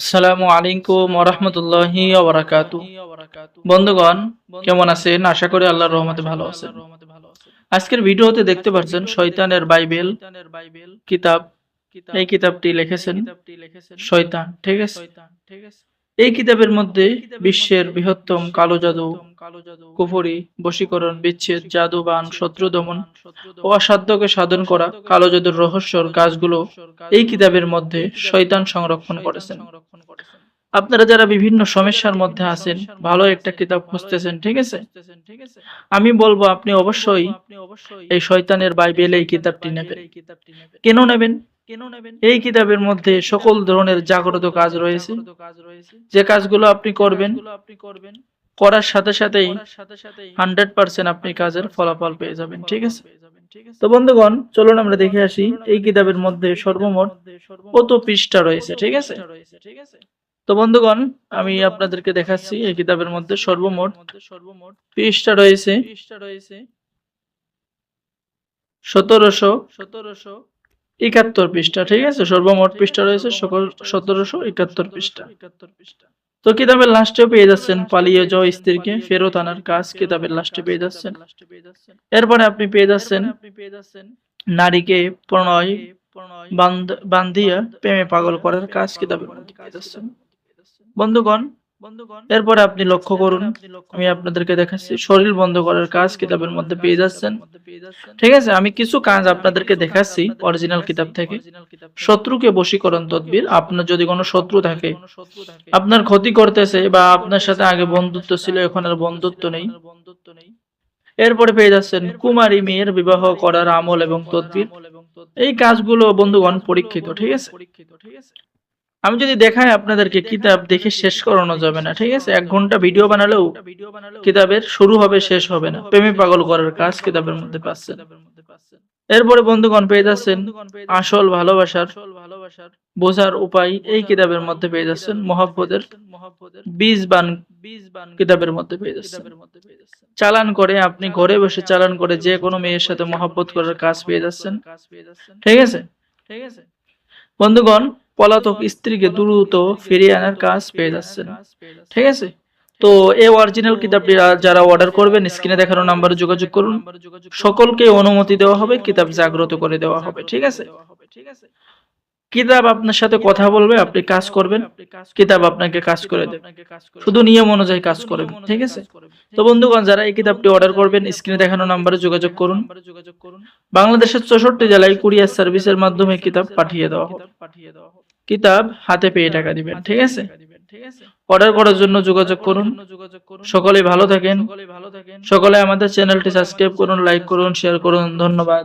আসসালামু আলাইকুম ওরহমতুল্লাহি বন্ধুগণ, কেমন আছেন? আশা করি আল্লাহর রহমতে ভালো আছেন। আজকের ভিডিওতে দেখতে পাচ্ছেন শয়তানের বাইবেল কিতাব। এই কিতাবটি লিখেছেন শয়তান, ঠিক আছে? এই কিতাবের মধ্যে বিশ্বের বৃহত্তম কালো জাদু, কুফরি, বশীকরণ, বিচ্ছেদ, জাদুবান, শত্রু দমন ও অসাধ্যকে সাধন করা কালো জাদুর রহস্যর কাজগুলো এই কিতাবের মধ্যে শয়তান সংরক্ষণ করেছেন। আপনারা যারা বিভিন্ন সমস্যার মধ্যে আছেন, ভালো একটা কিতাব খুঁজতেছেন, ঠিক আছে? আমি বলব, আপনি অবশ্যই এই শয়তানের বাইবেল এই কিতাবটি নেবেন। কেন নেবেন? এই কিতাবের মধ্যে সকল ধরনের জাগ্রত কাজ রয়েছে। যে কাজগুলো আপনি করবেন করার সাথে সাথেই হান্ড্রেড পার্সেন্ট আপনি কাজের ফলাফল পেয়ে যাবেন ঠিক আছে? তো বন্ধুগণ চলুন আমরা দেখে আসি এই কিতাবের মধ্যে সর্বমোট কত পৃষ্ঠা রয়েছে ঠিক আছে? তো বন্ধুগণ আমি আপনাদেরকে দেখাচ্ছি এই কিতাবের মধ্যে সর্বমোট সর্বমোট পৃষ্ঠা রয়েছে সতেরোশো সতেরোশো একাত্তর পৃষ্ঠা, ঠিক আছে? সর্বমোট পৃষ্ঠা রয়েছে সকল সতেরোশো একাত্তর পৃষ্ঠা। একাত্তর পৃষ্ঠা তো কিতাবের লাস্টে পেয়ে যাচ্ছেন পালিয়ে যাও স্ত্রীকে, ফেরত আনার কাজ কিতাবের লাস্টে পেয়ে যাচ্ছেন। এরপরে আপনি পেয়ে যাচ্ছেন নারীকে প্রণয়, বান্ধ- বান্ধিয়া, প্রেমে পাগল করার কাজ কিতাবের মধ্যে পেয়ে যাচ্ছেন। বন্ধুগণ এরপরে আপনি লক্ষ্য করুন আমি আপনাদেরকে দেখাচ্ছি শরীর বন্ধ করার কাজ কিতাবের মধ্যে পেয়ে যাচ্ছেন। ঠিক আছে আমি কিছু কাজ আপনাদেরকে দেখাচ্ছি অরিজিনাল কিতাব থেকে। শত্রুকে বশীকরণ তদবির আপনার যদি কোনো শত্রু থাকে আপনার ক্ষতি করতেছে বা আপনার সাথে আগে বন্ধুত্ব ছিল এখন আর বন্ধুত্ব নেই। এরপরে পেয়ে যাচ্ছেন কুমারী মেয়ের বিবাহ করার আমল এবং তদবির। এই কাজগুলো বন্ধুগণ পরীক্ষিত ঠিক আছে? আমি যদি দেখাই আপনাদেরকে কিতাব দেখে শেষ করানো যাবে না ঠিক আছে? এক ঘণ্টা ভিডিও বানালেও কিতাবের শুরু হবে শেষ হবে না। প্রেমে পাগল করার কাজ কিতাবের মধ্যে পাচ্ছেন। এরপরে বন্ধুগণ পেয়ে যাচ্ছেন আসল ভালোবাসার বোঝার উপায় এই কিতাবের মধ্যে পেয়ে যাচ্ছেন মহাব্বতের বীজ বান বীজ বান কিতাবের মধ্যে পেয়ে যাচ্ছেন। চালান করে আপনি ঘরে বসে চালান করে যে কোনো মেয়ের সাথে মহাব্বত করার কাজ পেয়ে যাচ্ছেন। ঠিক আছে? ঠিক আছে? বন্ধুগণ পলাতক স্ত্রীকে দ্রুত ফিরিয়ে আনার কাজ পেয়ে যাচ্ছেন। ঠিক আছে? তো এই অরিজিনাল কিতাবটি যারা অর্ডার করবেন স্ক্রিনে দেখানো নাম্বারে যোগাযোগ করুন। সকলকে অনুমতি দেওয়া হবে, কিতাব জাগ্রত করে দেওয়া হবে। ঠিক আছে? কিতাব আপনার সাথে কথা বলবে আপনি কাজ করবেন। কিতাব আপনাকে কাজ করে দেবে। শুধু নিয়ম অনুযায়ী কাজ করবেন ঠিক আছে? তো বন্ধুগণ যারা এই কিতাবটি অর্ডার করবেন স্ক্রিনে দেখানো নাম্বারে যোগাযোগ করুন। বাংলাদেশের চৌষট্টি জেলায় কুরিয়ার সার্ভিসের মাধ্যমে কিতাব পাঠিয়ে দেওয়া হবে কিতাব হাতে পেয়ে টাকা দিবেন ঠিক আছে? অর্ডার করার জন্য যোগাযোগ করুন। সকলে ভালো থাকেন। সকলে আমাদের চ্যানেলটি সাবস্ক্রাইব করুন লাইক করুন শেয়ার করুন। ধন্যবাদ।